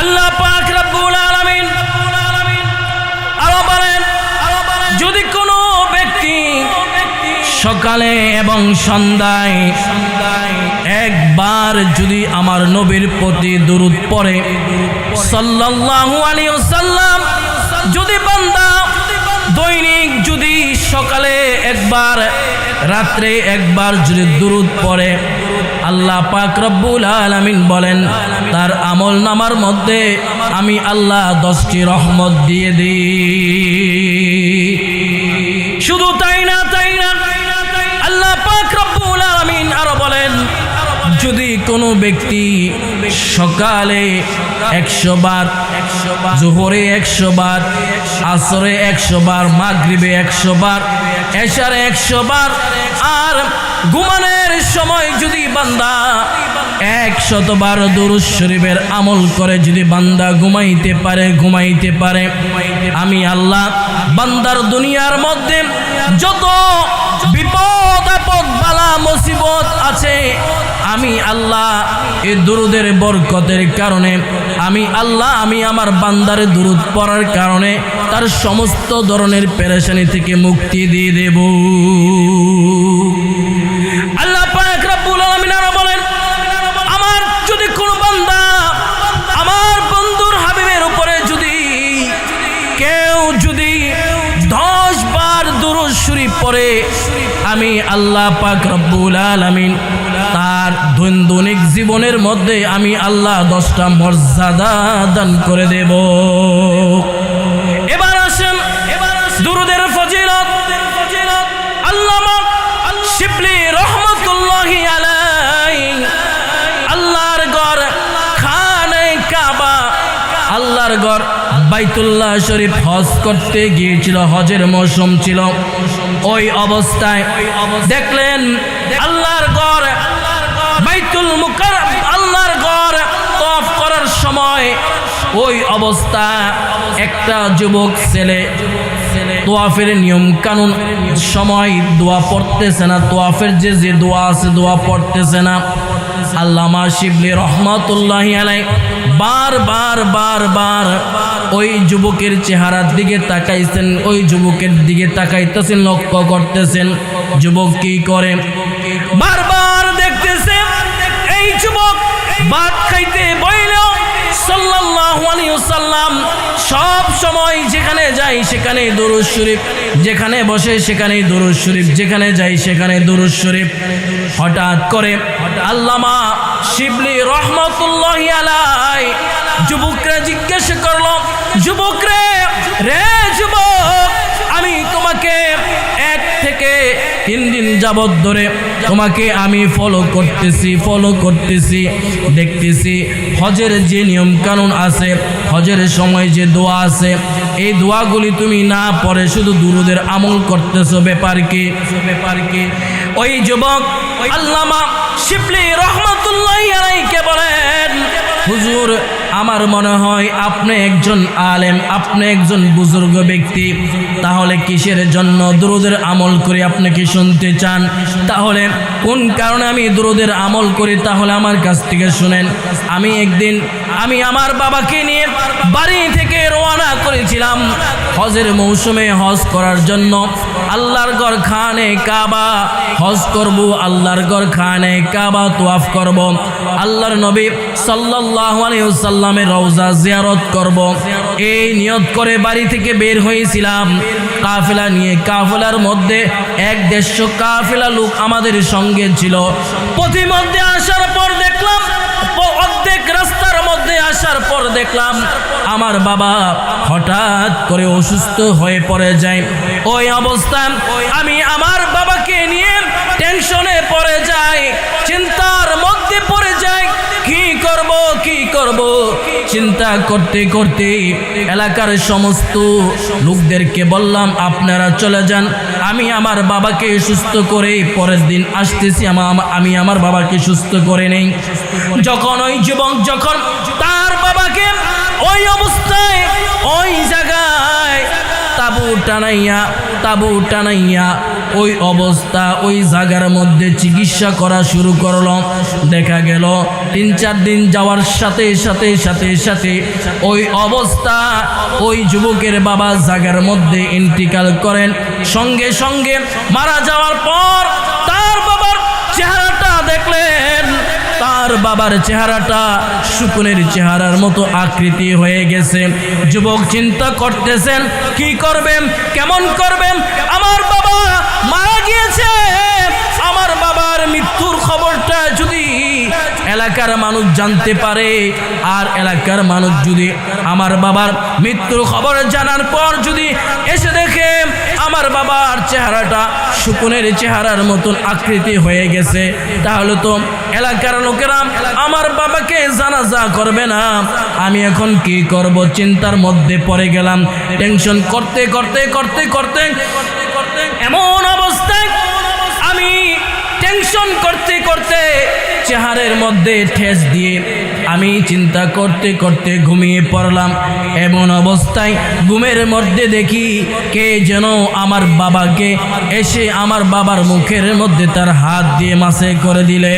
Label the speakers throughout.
Speaker 1: আল্লাহ পাক রব্বুল আলামিন আরও বলেন যদি কোনো ব্যক্তি সকালে এবং সন্ধ্যায় একবার যদি আমার নবীর প্রতি দরুদ পড়ে, সাল্লাল্লাহু আলাইহি ওয়াসাল্লাম, যদি বান্দা দৈনিক যদি সকালে একবার, রাত্রে একবার যদি দুরুদ পড়ে আল্লাহ পাক রব্বুল আলামিন বলেন, তার আমল নামার মধ্যে আমি আল্লাহ দশটি রহমত দিয়ে দিই। শুধু তাই না তাই না? আল্লাহ পাক রব্বুল আলামিন আরও বলেন, যদি কোনো ব্যক্তি সকালে একশো বার, জোহরে একশো বার, আসরে একশো বার, মাগরিবে একশো বার, এশারে একশো বার, আর ঘুমানোর সময় যদি বান্দা একশতবার দুরুজ শরীফের আমল করে, যদি বান্দা ঘুমাইতে পারে ঘুমাইতে পারে। আমি আল্লাহ বান্দার দুনিয়ার মধ্যে যত বিপদ, আপদ, বালা, মুসিবত আছে, আমি আল্লাহ এই দুরুদের বরকতের কারণে, আমি আল্লাহ, আমি আমার বান্দারে দুরুদ পড়ার কারণে তার সমস্ত ধরনের পেরেশানি থেকে মুক্তি দিয়ে দেব। আমি আল্লাহ পাক রব্বুল আলামিন তার দৈনন্দিন জীবনের মধ্যে আমি আল্লাহ দশটা মর্যাদা দান করে দেব। এবার আসেন দুরুদের ফজিলত। আল্লামা শিবলি রহমতুল্লাহি আলাই আল্লাহর গড় খানে কাবা। আল্লাহর গড় বাইতুল্লাহ শরীফ হজ করতে গিয়েছিল, হজের মৌসুম ছিল। ওই অবস্থায় দেখলেন আল্লাহর গড় বাইতুল মুকার আল্লাহর গড় তফ করার সময় ওই অবস্থা একটা যুবক ছেলে তোয়াফের নিয়ম কানুন সময় দোয়া পড়তেছে না তোয়াফের যে যে দোয়া আছে দোয়া পড়তেছে না। আল্লামা শিবলি রহমতুল্লাহ আলাই বার বার বার বার ওই যুবকের চেহারার দিকে তাকাইছেন, ওই যুবকের দিকে তাকাইতেছেন, লক্ষ্য করতেছেন, যুবক কি করে? বারবার দেখতেছেন, এই যুবক বইলেও ওয়াসাল্লাম সব সময় যেখানে যাই সেখানে দরুজ শরীফ, যেখানে বসে সেখানেই দরুদ শরীফ, যেখানে যাই সেখানে দরুদ শরীফ। হঠাৎ করে আল্লামা শিবলি রহমতুল্লাহ আলাই যুবকরা জিজ্ঞেস করল, যুবকরে, রে তিন দিন যাবৎ ধরে তোমাকে আমি ফলো করতেছি ফলো করতেছি, দেখতেছি। হজের যে নিয়ম কানুন আছে, হজের সময় যে দোয়া আছে, এই দোয়াগুলি তুমি না পড়ে শুধু দুরুদের আমল করতেছো, ব্যাপার কি? ব্যাপার কি? ওই যুবক, আল্লামা শিবলি রহমতুল্লাহ বলেন, হুজুর আমার মনে হয় আপনি একজন আলেম, আপনি একজন বুজুর্গ ব্যক্তি। তাহলে কিসের জন্য দুরুদের আমল করে আপনি কি শুনতে চান? তাহলে কোন কারণে আমি দুরুদের আমল করি তাহলে আমার কাছ থেকে শুনেন। আমি একদিন আমি আমার বাবাকে নিয়ে বাড়ি থেকে রওনা করেছিলাম হজের মৌসুমে হজ করার জন্য। আল্লাহর গড় খানে কাবা, হজ করব, আল্লাহর গড় খানে কাবা তোয়াফ করব। আল্লাহর নবী সাল্লাল্লাহু আলাইহি ওয়াসাল্লামের রওজা জিয়ারত করব। এই নিয়ত করে বাড়ি থেকে বের হয়েছিলাম। কাফেলা নিয়ে, কাফেলার মধ্যে এক দেড়শো কাফেলা লোক আমাদের সঙ্গে ছিল। পথিমধ্যে আসার পর দেখলাম, অর্ধেক রাস্তার মধ্যে আসার পর দেখলাম, আমার বাবা হঠাৎ করে অসুস্থ হয়ে পড়ে যায়। ওই অবস্থায় আমি আমার বাবাকে নিয়ে টেনশনে পড়ে যাই, চিন্তার মধ্যে পড়ে যাই। কি করব? চিন্তা করতে করতে এলাকার সমস্ত লোকদেরকে বললাম, আপনারা চলে যান। আমি আমার বাবাকে সুস্থ করে পরের দিন আসতেছি। আমি আমার বাবাকে সুস্থ করে নেই। যখন ওই যুবক যখন তার বাবাকে ওই অবস্থায়, ওই জায়গায় তাবু টানাইয়া তাবু টানাইয়া ওই অবস্থা, ওই জায়গার মধ্যে চিকিৎসা করা শুরু করল। দেখা গেল, তিন চার দিন যাওয়ার সাথে সাথে সাথে সাথে ওই অবস্থা, ওই যুবকের বাবা জায়গার মধ্যে ইন্টিকাল করেন। সঙ্গে সঙ্গে মারা যাওয়ার পর তার বাবার চেহারাটা শুকুনের চেহারার মতো আকৃতি হয়ে গেছে। যুবক চিন্তা করতেছেন, কি করবেন? কেমন করবেন? আমার বাবা মারা গিয়েছে। আমার বাবার মৃত্যুর খবরটা যদি এলাকার মানুষ জানতে পারে, আর এলাকার মানুষ যদি আমার বাবার মৃত্যুর খবর জানার পর যদি এসে দেখে আমার বাবার চেহারাটা শুকুনের চেহারার মতন আকৃতি হয়ে গেছে। তাহলে তো এলাকার লোকেরা আমার বাবাকে জানাজা করবে না। আমি এখন কি করব? চিন্তার মধ্যে পড়ে গেলাম। টেনশন করতে করতে করতে করতে, এমন অবস্থায় আমি টেনশন করতে করতে চেহারের মধ্যে ঠেস দিয়ে আমি চিন্তা করতে করতে ঘুমিয়ে পড়লাম। এমন অবস্থায় ঘুমের মধ্যে দেখি কে যেন আমার বাবাকে এসে আমার বাবার মুখের মধ্যে তার হাত দিয়ে মাসে করে দিলে।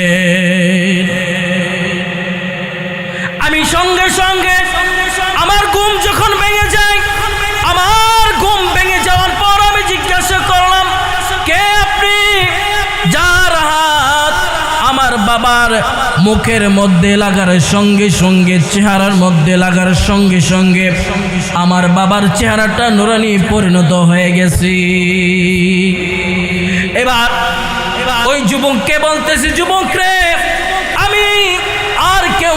Speaker 1: আমি সঙ্গে সঙ্গে আমার ঘুম যখন ভেঙে যায় আমার বাবার মুখের মধ্যে লাগার সঙ্গে সঙ্গে, চেহারার মধ্যে লাগার সঙ্গে সঙ্গে আমার বাবার চেহারাটা নুরানি পরিণত হয়ে গেছি। এবার ওই যুবককে বলতেছি, যুবক রে!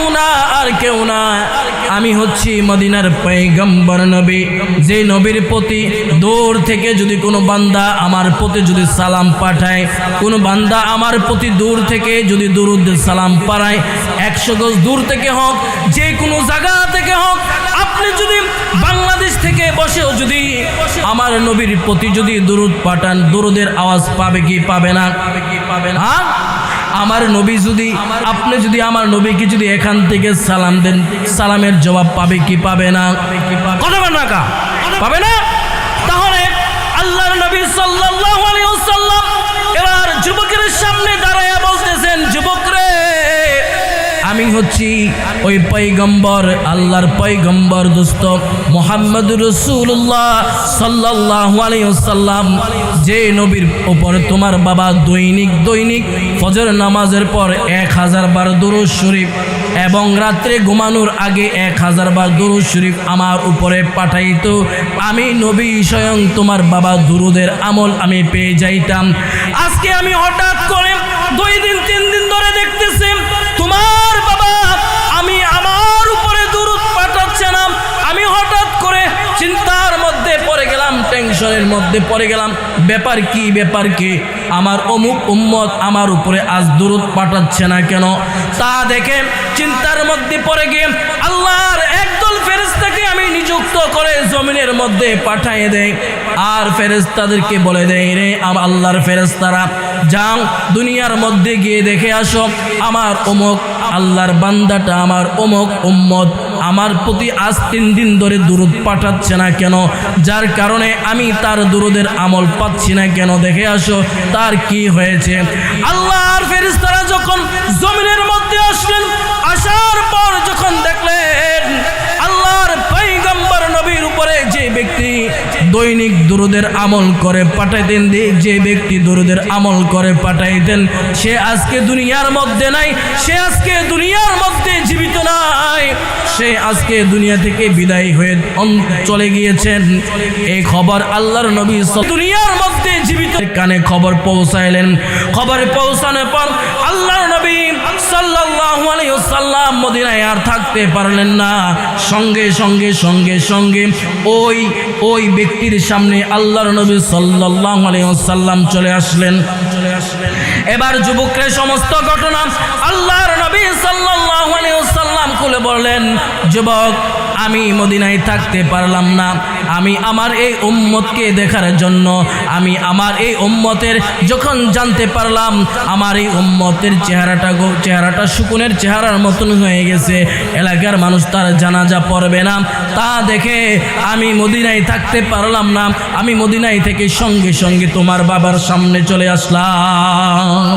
Speaker 1: কেউ না আর কেউ না। আমি হচ্ছি মদিনার পৈগম্বর নবী। যে নবীর প্রতি দূর থেকে যদি কোনো বান্দা আমার প্রতি যদি সালাম পাঠায়, কোনো বান্দা আমার প্রতি দূর থেকে যদি দুরুদ সালাম পাঠায় একশো গজ দূর থেকে হোক, যে কোনো জায়গা থেকে হোক, আপনি যদি বাংলাদেশ থেকে বসেও যদি আমার নবীর প্রতি যদি দুরুদ পাঠান, দুরুদের আওয়াজ পাবে কি পাবে না পাবে না? হ্যাঁ? আমার নবী যদি, আপনি যদি আমার নবীকে যদি এখান থেকে সালাম দেন, সালামের জবাব পাবে কি পাবে না? পাবে না আমি হচ্ছি ওই পৈগম্বর আল্লাহর পৈগম্বর দোস্ত মোহাম্মদ রসুল্লাহ সাল্লাহ আলাইসাল্লাম যে নবীর ওপর তোমার বাবা দৈনিক দৈনিক ফজর নামাজের পর এক হাজার বার দুরুজ শরীফ এবং রাত্রে ঘুমানোর আগে এক হাজার বার দুরুজ শরীফ আমার উপরে পাঠাইত। আমি নবী স্বয়ং তোমার বাবা দুরুদের আমল আমি পেয়ে যাইতাম। আজকে আমি হঠাৎ করে দুই দিন, তিন দিন চিন্তার মধ্যে পড়ে গেলাম টেনশনের মধ্যে পড়ে গেলাম। ব্যাপার কি ব্যাপার কি? আমার অমুক উম্মত আমার উপরে আজ দূরত পাঠাচ্ছে না কেন? তা দেখে চিন্তার মধ্যে পড়ে গিয়ে আল্লাহর একদল ফেরেস্তাকে আমি নিযুক্ত করে জমিনের মধ্যে পাঠিয়ে দেয় আর ফেরেস্তাদেরকে বলে দেয় রে আল্লাহর ফেরেস্তারা যাও দুনিয়ার মধ্যে গিয়ে দেখে আসো। আমার অমুক আল্লাহর বান্দাটা, আমার অমুক উম্মত আমার প্রতি আজ তিন দিন ধরে দূরত পাঠাচ্ছে না কেন? যার কারণে আমি তার দূরদের আমল পাচ্ছি না কেন? দেখে আসো, তার কি হয়েছে? আল্লাহর ফেরিস্তারা যখন জমিনের মধ্যে দৈনিক দুরুদের আমল করে পাঠাইতেন যে ব্যক্তি দুরুদের আমল করে পাঠাইতেন, সে আজকে দুনিয়ার মধ্যে নাই, সে আজকে দুনিয়ার মধ্যে জীবিত নাই, সে আজকে দুনিয়া থেকে বিদায় হয়ে চলে গিয়েছেন। এই খবর আল্লাহর নবী দুনিয়ার মধ্যে জীবিত কানে খবর পৌঁছাইলেন। খবর পৌঁছানোর পর আল্লাহর নবী সাল্লাল্লাহু আলাইহি ওয়াসাল্লাম মদিনায় আর থাকতে পারলেন না। সঙ্গে সঙ্গে সঙ্গে সঙ্গে ওই ওই ব্যক্তির সামনে আল্লাহর নবী সাল্লাল্লাহু আলাইহি চলে আসলেন চলে আসলেন। এবার যুবকের সমস্ত ঘটনা আল্লাহর নবী আলাইহি ওয়াসাল্লাম খুলে বললেন, যুবক, আমি মদিনায় থাকতে পারলাম না। আমি আমার এই উম্মতকে দেখার জন্য, আমি আমার এই উম্মতের যখন জানতে পারলাম, আমার এই উম্মতের চেহারাটা চেহারাটা শুকুনের চেহারার মতন হয়ে গেছে। এলাকার মানুষ তার জানাজা পড়বে না। তা দেখে আমি মদিনায় থাকতে পারলাম না। আমি মদিনায় থেকে সঙ্গে সঙ্গে তোমার বাবার সামনে চলে আসলাম।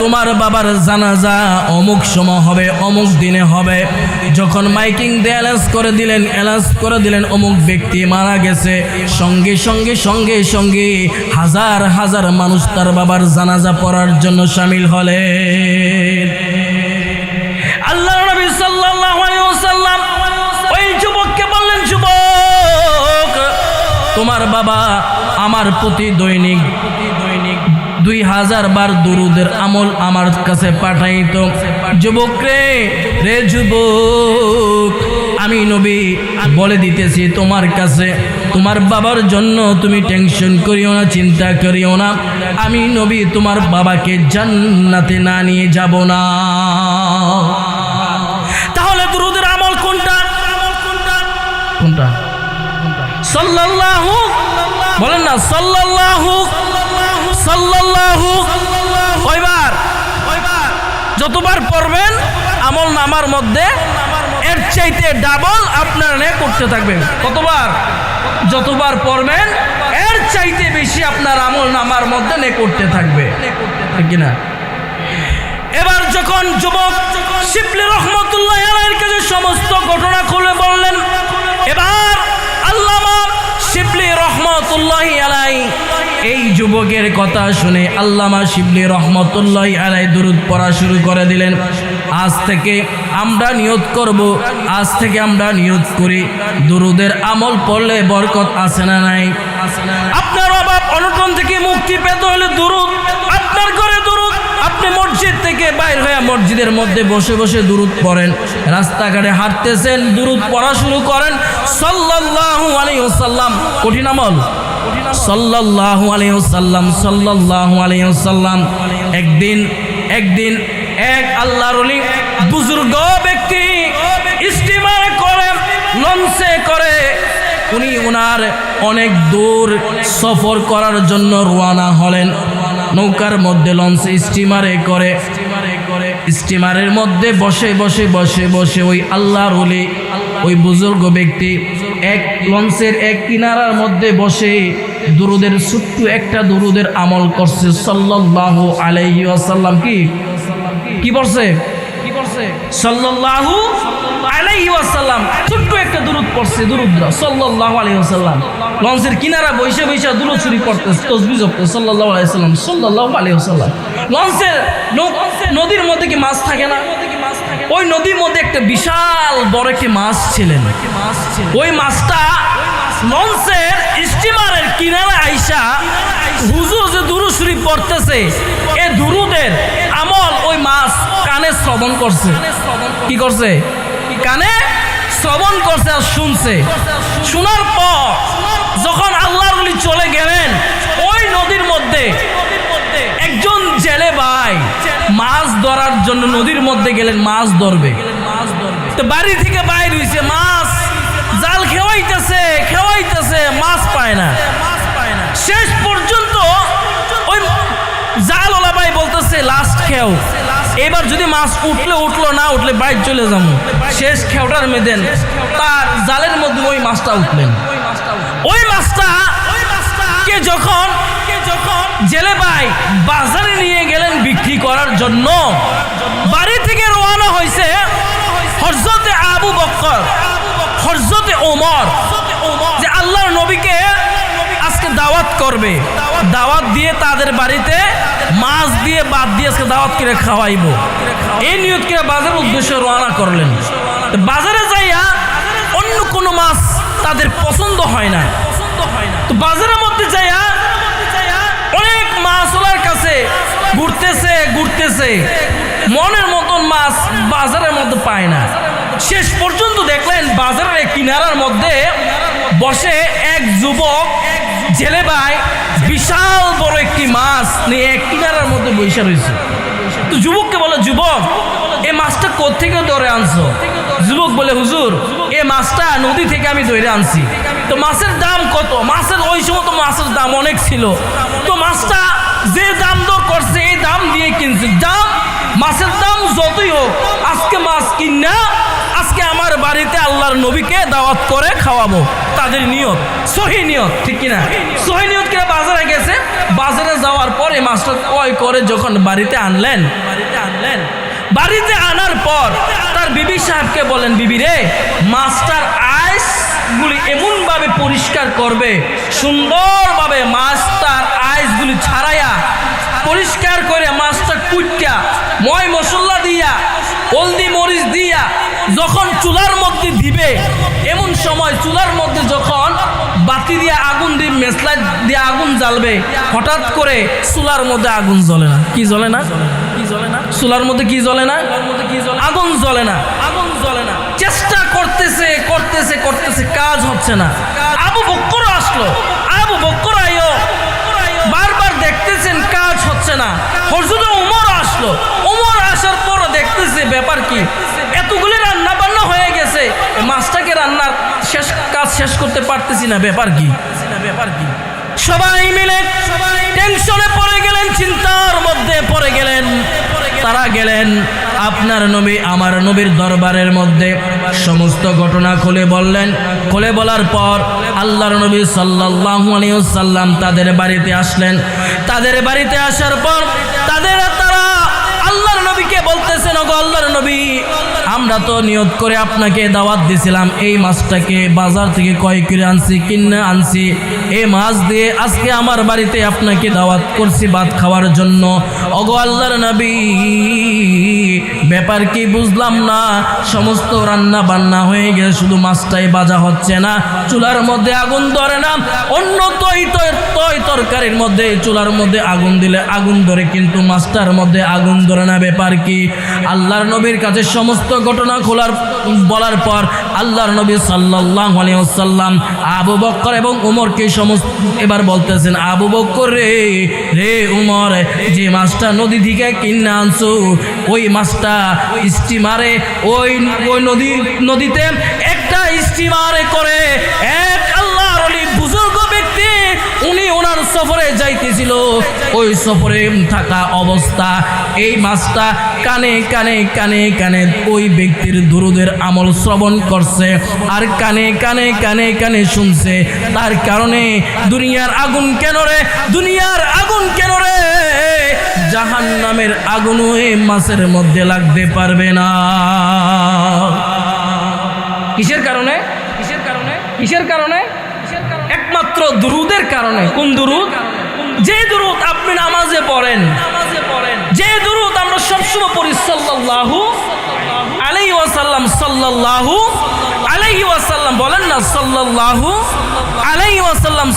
Speaker 1: তোমার বাবার জানাজা অমুক সময় হবে, অমুক দিনে হবে। যখন মাইকিং দিয়ে অ্যালাস করে দিলেন এলাস করে দিলেন, অমুক ব্যক্তি মারা গেছে। সঙ্গে সঙ্গে সঙ্গে সঙ্গে হাজার হাজার মানুষ তার বাবার জানাজা পড়ার জন্য সামিল হলেন। তোমার বাবা আমার প্রতি দৈনিক দৈনিক দুই হাজার বার দুরুদের আমল আমার কাছে পাঠাইত। যুবক রে রে যুবক, আমি নবী বলে দিতেছি তোমার কাছে, তোমার বাবার জন্য তুমি টেনশন করিও না, চিন্তা করিও না। আমি নবী তোমার বাবাকে জান্নাতে না নিয়ে যাব না। সাল্লাল্লাহু বলেন না, সাল্লাল্লাহু সাল্লাল্লাহু। কয়বার? যতবার পড়বেন, আমল নামার মধ্যে এর চাইতে ডাবল আপনার নে করতে থাকবেন কতবার? যতবার পড়বেন, এর চাইতে বেশি আপনার আমল নামার মধ্যে নে করতে থাকবে। কিনা? এবার যখন যুবক শিবলি রহমতুল্লাহ কাছে সমস্ত ঘটনা খুলে বললেন, এবার আল্লামা শিবলি রহমতুল্লাহ আলাই এই যুবকের কথা শুনে আল্লামা শিবলি রহমতুল্লাহ আলাই দূরত পড়া শুরু করে দিলেন। আজ থেকে আমরা নিয়ত করব আজ থেকে আমরা নিয়ত করি। দুরুদের আমল পড়লে বরকত আছে না নাই? আপনার অভাব অনটন থেকে মুক্তি পেতে হলে দুরুদ মসজিদ থেকে বাইর হয়ে মসজিদের মধ্যে বসে বসে দুরুদ পড়েন। রাস্তাঘাটে হাঁটতেছেন, দুরুদ পড়া শুরু করেন। সাল্লাল্লাহু আলাইহি ওয়াসাল্লাম, কঠিন আমল? সাল্লাল্লাহু আলাইহি ওয়াসাল্লাম, সাল্লাল্লাহু আলাইহি ওয়াসাল্লাম, একদিন একদিন এক আল্লাহর ওলি বুজুর্গ ব্যক্তি স্টিমারে করে, লঞ্চে করে। উনি ওনার অনেক দূর সফর করার জন্য রওনা হলেন। নৌকার মধ্যে লঞ্চে স্টিমারে করে। স্টিমারের মধ্যে বসে বসে বসে বসে ওই আল্লাহর ওলি, ওই বুজুর্গ ব্যক্তি এক লঞ্চের এক কিনারার মধ্যে বসে দুরুদের ছোট্ট একটা দুরুদের আমল করছে সাল্লাল্লাহু আলাইহি ওয়াসাল্লাম। কি? কি পড়ছে কি পড়ছে সাল্লাল্লাহু আলাইহি ছোট্ট একটা দুরুদ পড়ছে দুরুদ সাল্লাল্লাহু আলাইহি ওয়াসাল্লাম। লঞ্চের কিনারা দুরুদ শরীফ পড়তেছে, তসবিহ জপতেছে, সাল্লাল্লাহু আলাইহি ওয়াসাল্লাম, সাল্লাল্লাহু আলাইহি ওয়াসাল্লাম। লঞ্চের নদীর মধ্যে কি মাছ থাকে না? ওই নদীর মধ্যে একটা বিশাল বড় একটি মাছ ছিলেন। ওই মাছটা লঞ্চের স্টিমারের কিনারে আইসা হুজুর যে দুরু শরীফ পড়তেছে, এ দুরুদের আমল ওই মাছ কানে শ্রবণ করছে। কি করছে? কানে শ্রবণ করছে আর শুনছে। শোনার পর যখন আল্লাহর বলি চলে গেলেন, ওই নদীর মধ্যে একজন জেলে ভাই মাছ ধরার জন্য নদীর মধ্যে গেলেন, মাছ ধরবে। তো বাড়ি থেকে বাইর হইছে, মাছ জাল খেওয়াইতেছে খেওয়াইতেছে, মাছ পায় না। শেষ পর্যন্ত ওই জাল ওলা ভাই বলতেছে, লাস্ট খেও। এবার যদি মাছ উঠলে উঠল, না উঠলে বাইর চলে যাব। শেষ খেওটার মেদেন তার জালের মধ্যে ওই মাছটা উঠলেন। ওই মাছটা ওই মাছটা কে যখন কে জেলে ভাই বাজারে নিয়ে গেলেন বিক্রি করার জন্য। বাড়ি থেকে রওনা হয়েছে হরজতে আবু বক্কর হরজতে ওমর, যে আল্লাহর নবীকে আজকে দাওয়াত করবে। দাওয়াত দিয়ে তাদের বাড়িতে মাছ দিয়ে বাদ দিয়ে আজকে দাওয়াত করে খাওয়াইবো। এই নিয়ত করে বাজারের উদ্দেশ্যে রওনা করলেন। বাজারে যাইয়া অন্য কোনো মাছ তাদের পছন্দ হয় না। তো বাজারের মধ্যে যাইয়া অনেক মাছ মাছওয়ালার কাছে ঘুরতেছে ঘুরতেছে। মনের মতন মাছ বাজারের মধ্যে পায় না। শেষ পর্যন্ত দেখলেন বাজারের কিনারার মধ্যে বসে এক যুবক জেলে ভাই বিশাল বড় একটি মাছ নিয়ে এক কিনারার মধ্যে বৈশা রয়েছে। তো যুবককে বলে, যুবক, এই মাছটা কোথেকে ধরে আনছো? যুবক বলে, হুজুর এই মাছটা নদী থেকে আমি ধরে আনছি। তো মাছের দাম কত? মাছের ওই সময় তো মাছের দাম অনেক ছিল। তো মাছটা যে দাম দর করছে, এই দাম দিয়ে কিনছে। দাম, মাছের দাম যতই হোক, আজকে মাছ কিনা, আজকে আমার বাড়িতে আল্লাহর নবীকে দাওয়াত করে খাওয়াবো। তাদের নিয়ত, সহি নিয়ত, ঠিক কিনা? সহি নিয়ত কিনা বাজারে গেছে। বাজারে যাওয়ার পরে মাছটা ক্রয় করে যখন বাড়িতে আনলেন বাড়িতে আনলেন বাড়িতে আনার পর তার বিবি সাহেবকে বলেন, বিবি রে, মাছটার আইস গুলি এমনভাবে পরিষ্কার করবে, সুন্দরভাবে মাছটার আইসগুলি ছাড়াইয়া, পরিষ্কার করে মাছটা কুইটা ময় মশলা দিয়া, হলদি মরিচ দিয়া যখন চুলার মধ্যে দিবে, এমন সময় চুলার মধ্যে যখন বাতি দিয়ে আগুন দিয়ে মেসলাই দিয়ে আগুন জ্বালবে, হঠাৎ করে চুলার মধ্যে আগুন জ্বলে না। কি জ্বলে না? কি জ্বলে চুলার মধ্যে কি জ্বলে না? আগুন জ্বলে না। আগুন জ্বলে না চেষ্টা করতেছে করতেছে করতেছে, কাজ হচ্ছে না। আবু বক্কর আসলো। আবু বক্কর আইও, বারবার দেখতেছেন কাজ হচ্ছে না। হরজুদ উমর আসলো। উমর আসার পর দেখতেছে ব্যাপার কি? এতগুলি রান্না বান্না হয়ে গেছে। মাছটাকে রান্নার শেষ, কাজ শেষ করতে পারতেছি না। ব্যাপার কি? ব্যাপার কি সবাই মিলে সবাই টেনশনে পড়ে গেলেন, চিন্তার মধ্যে পড়ে গেলেন। তারা গেলেন আপনার নবী, আমার নবীর দরবারের মধ্যে। সমস্ত ঘটনা খুলে বললেন। খুলে বলার পর আল্লাহর নবী সাল্লাল্লাহু আলাইহি সাল্লাম তাদের বাড়িতে আসলেন। তাদের বাড়িতে আসার পর তাদের নবীকে বলতেছেন, ওগো আল্লাহর নবী, আমরা তো নিয়ত করে আপনাকে দাওয়াত দিছিলাম। এই মাছটাকে বাজার থেকে কয় করে আনছি, কিনে আনছি। এই মাছ দিয়ে আজকে আমার বাড়িতে আপনাকে দাওয়াত করছি ভাত খাওয়ার জন্য। ওগো আল্লাহর নবী, ব্যাপার কি বুঝলাম না? সমস্ত রান্না বান্না হয়ে গেছে, শুধু মাছটাই বাজা হচ্ছে না। চুলার মধ্যে আগুন ধরে না? অন্য তৈ তৈ তৈ তরকারির মধ্যে, চুলার মধ্যে আগুন দিলে আগুন ধরে, কিন্তু মাছটার মধ্যে আগুন ধরে না, ব্যাপার। কি? আল্লাহর নবীর কাছে সমস্ত ঘটনা খোলার, বলার পর আল্লাহর নবী সাল্লাহ সাল্লাম আবু বক্কর এবং উমরকে সমস্ত, এবার বলতেছেন, আবু বক্কর রে রে উমর, যে মাছটা নদী থেকে কিনে আনছো, ওই মাছটা স্টিমারে, ওই ওই নদী, নদীতে একটা স্টিমারে করে সফরে যাইতেছিল। ওই সফরে থাকা অবস্থা, এই মাছটা কানে কানে কানে কানে ওই ব্যক্তির দুরুদের আমল শ্রবণ করছে আর কানে কানে কানে কানে শুনছে। তার কারণে দুনিয়ার আগুন কেন রে? দুনিয়ার আগুন কেন রে? জাহান নামের আগুন ওই মাছের মধ্যে লাগতে পারবে না। কিসের কারণে? কিসের কারণে? কিসের কারণে? দুরুদের কারণে। কোন দুরুদ? যে দুরুদ আপনি নামাজে পড়েন, যে দুরুদ আমরা সবসময় পড়ি সাল্লাল্লাহু আলাইহি ওয়াসাল্লাম আলাইহি ওয়াসাল্লাম, বলেন না আলাইহি ওয়াসাল্লাম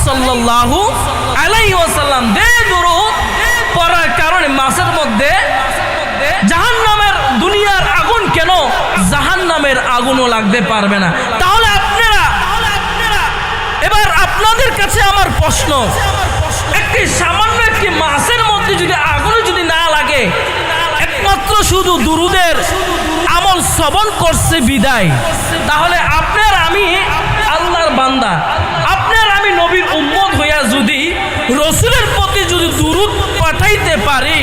Speaker 1: আলাইহি ওয়াসাল্লাম। যে দুরুদ পড়ার কারণে মাসের মধ্যে জাহান্নামের দুনিয়ার আগুন কেন? জাহান্নামের আগুনও লাগতে পারবে না। আপনাদের কাছে আমার প্রশ্ন। একটি সামান্য একটি মাছের মধ্যে যদি আগুন যদি না লাগে, একমাত্র শুধু দুরুদের আমল শ্রবণ করছে বিদায়। তাহলে আপনার আমি আল্লাহর বান্দা। আপনার আমি নবীর উম্মত হইয়া যদি রসুলের প্রতি যদি দুরুদ পাঠাইতে পারি,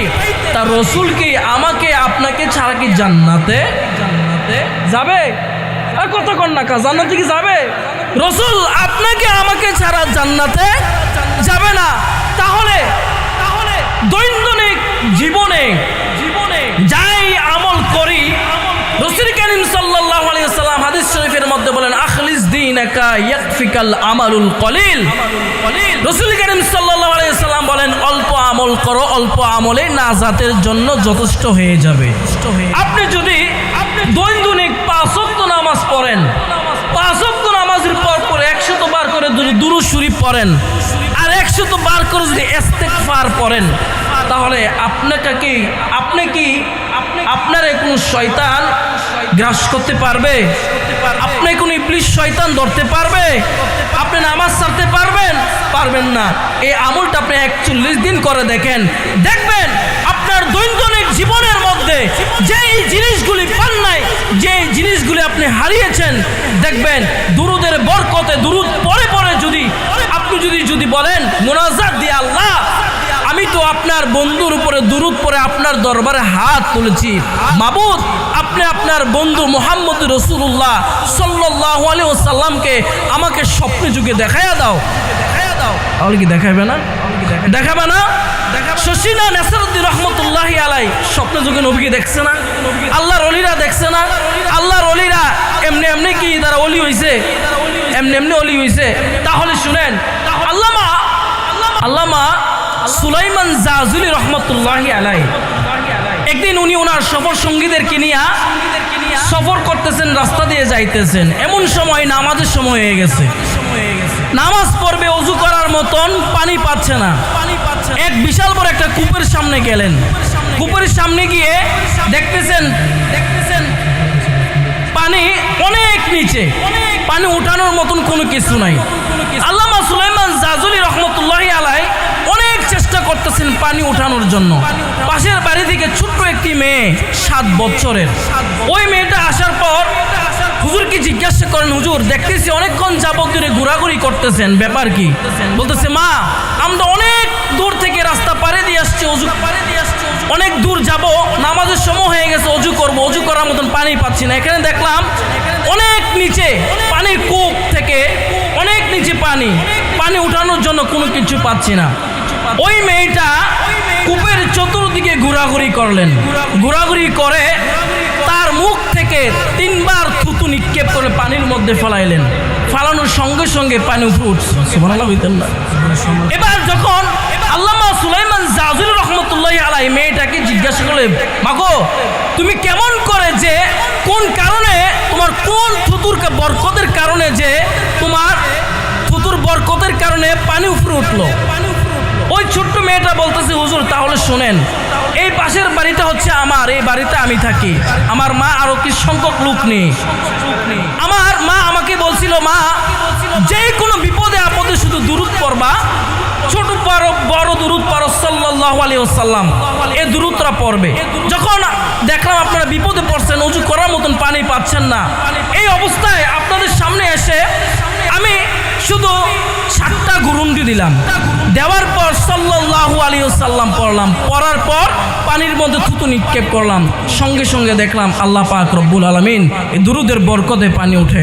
Speaker 1: তা রসুল কি আমাকে, আপনাকে ছাড়া কি জান্নাতে? জান্নাতে যাবে? আর কত কন্যা জান্নাতে কি যাবে? রসুল আপনাকে আমাকে ছাড়া জান্নাতে যাবে না। তাহলে তাহলে দৈনন্দিন জীবনে জীবনে যাই আমল করি রসুল করিম সাল্লাল্লাহু আলাইহি সাল্লাম হাদিস শরীফের মধ্যে বলেন আখলিস দীনাকা ইয়াকফিকাল আমালুল কলিল। রসুল করিম সাল্লাল্লাহু আলাইহি সাল্লাম বলেন অল্প আমল করো অল্প আমলে নাজাতের জন্য যথেষ্ট হয়ে যাবে। আপনি যদি আপনি দৈনন্দিন পাঁচ ওয়াক্ত নামাজ পড়েন পাঁচ যদি দুরু শরীফ পড়েন, আর একশত বার করে যদি ইস্তেগফার পড়েন, তাহলে আপনাকে কি, আপনি কি, আপনার কোন শয়তান গ্রাস করতে পারবে? আপনি কোন ইবলিশ শয়তান ধরতে পারবে? আপনি নামাজ ছাড়তে পারবেন? পারবেন না। এই আমলটা আপনি একচল্লিশ দিন করে দেখেন। দেখবেন আপনার দৈনন্দিন জীবনের মধ্যে যেই জিনিসগুলি পান নাই, যেই জিনিসগুলি আপনি হারিয়েছেন, দেখবেন দুরুদের বরকতে দুরুদ পরে আপনার বন্ধুর উপরে দুরুদ পরে আপনার দরবারে হাত তুলেছি। মাবুদ, আপনি আপনার বন্ধু মোহাম্মদ রসুল্লাহ সাল্লাহ আলী আমাকে স্বপ্নে যুগে দেখাইয়া দাও। দেখাইয়া দাও তাহলে কি দেখাবে না? দেখাবে না? রহমতুল্লাহ যুগে দেখছে না? দেখছে না? এমনি এমনি কি অলি এমনি এমনি অলি তাহলে শুনেন আল্লামা সুলাইমান জাজুলি রহমতুল্লাহ আলাই একদিন উনি ওনার সফর সঙ্গীদেরকে নিয়ে সফর করতেছেন, রাস্তা দিয়ে যাইতেছেন। এমন সময় নামাজের সময় হয়ে গেছে। নামাজ পড়বে, অজু করার মতন পানি পাচ্ছে না। এক বিশাল বড় একটা কূপের সামনে গেলেন। কূপের সামনে গিয়ে দেখতেছেন দেখতেছেন পানি অনেক নিচে। পানি উঠানোর মতন কোনো কিছু নাই। আল্লামা সুলাইমান জাজুলি রহমতুল্লাহ আলাই চেষ্টা করতেছেন পানি উঠানোর জন্য। পাশের বাড়ি থেকে ছোট্ট একটি মেয়ে, সাত বছরের। ওই মেয়েটা আসার পর হুজুরকে জিজ্ঞাসা করেন, হুজুর, দেখতেছি অনেকক্ষণ যাবত ধরে ঘোরাঘুরি করতেছেন, ব্যাপার কি? বলতেছে, মা, আমরা অনেক দূর থেকে রাস্তা পারে দিয়ে আসছি, অজু পারে দিয়ে আসছি অনেক দূর যাব, নামাজের সময় হয়ে গেছে, অজু করব, অজু করার মতন পানি পাচ্ছি না। এখানে দেখলাম অনেক নিচে পানির কূপ থেকে অনেক নিচে পানি পানি উঠানোর জন্য কোনো কিছু পাচ্ছি না। ওই মেয়েটা কূপের চতুর্দিকে ঘোরাঘুরি করলেন। ঘোরাঘুরি করে তার মুখ থেকে তিনবার থুতু নিক্ষেপ করে পানির মধ্যে ফেলাইলেন। ফালানোর সঙ্গে সঙ্গে পানি উপরে উঠছে। এবার যখন আল্লামা সুলাইমান জাজুল রহমতুল্লাহ আলাই মেয়েটাকে জিজ্ঞাসা করলে মাগো তুমি কেমন করে যে কোন কারণে তোমার কোন থুতুর বরকতের কারণে যে তোমার থুতুর বরকতের কারণে পানি উপরে উঠল? ছোট্ট মেয়েটা বলতেছে, হুজুর, তাহলে শোনেন, এই পাশের বাড়িটা হচ্ছে আমার, এই বাড়িতে আমি থাকি। আমার মা আরও কি সংখ্যক লোক নেই। আমার মা আমাকে বলছিল, মা যে কোনো বিপদে আপদে শুধু দূরত পড়বা। ছোট পারো বড় দূরত পারো সাল্লাহ আলী ওসাল্লাম এ দূরতরা পড়বে। যখন দেখলাম আপনারা বিপদে পড়ছেন উঁচু করার মতন পানি পাচ্ছেন না। এই অবস্থায় আপনাদের সামনে এসে আমি শুধু সাতটা গুরুন্ডি দিলাম। দেওয়ার পর সাল্লাল্লাহু আলী সাল্লাম পড়লাম। পড়ার পর পানির মধ্যে থুতু নিক্ষেপ করলাম। সঙ্গে সঙ্গে দেখলাম আল্লাহ পাক রব্বুল আলমিন এই দুরুদের বরকতে পানি উঠে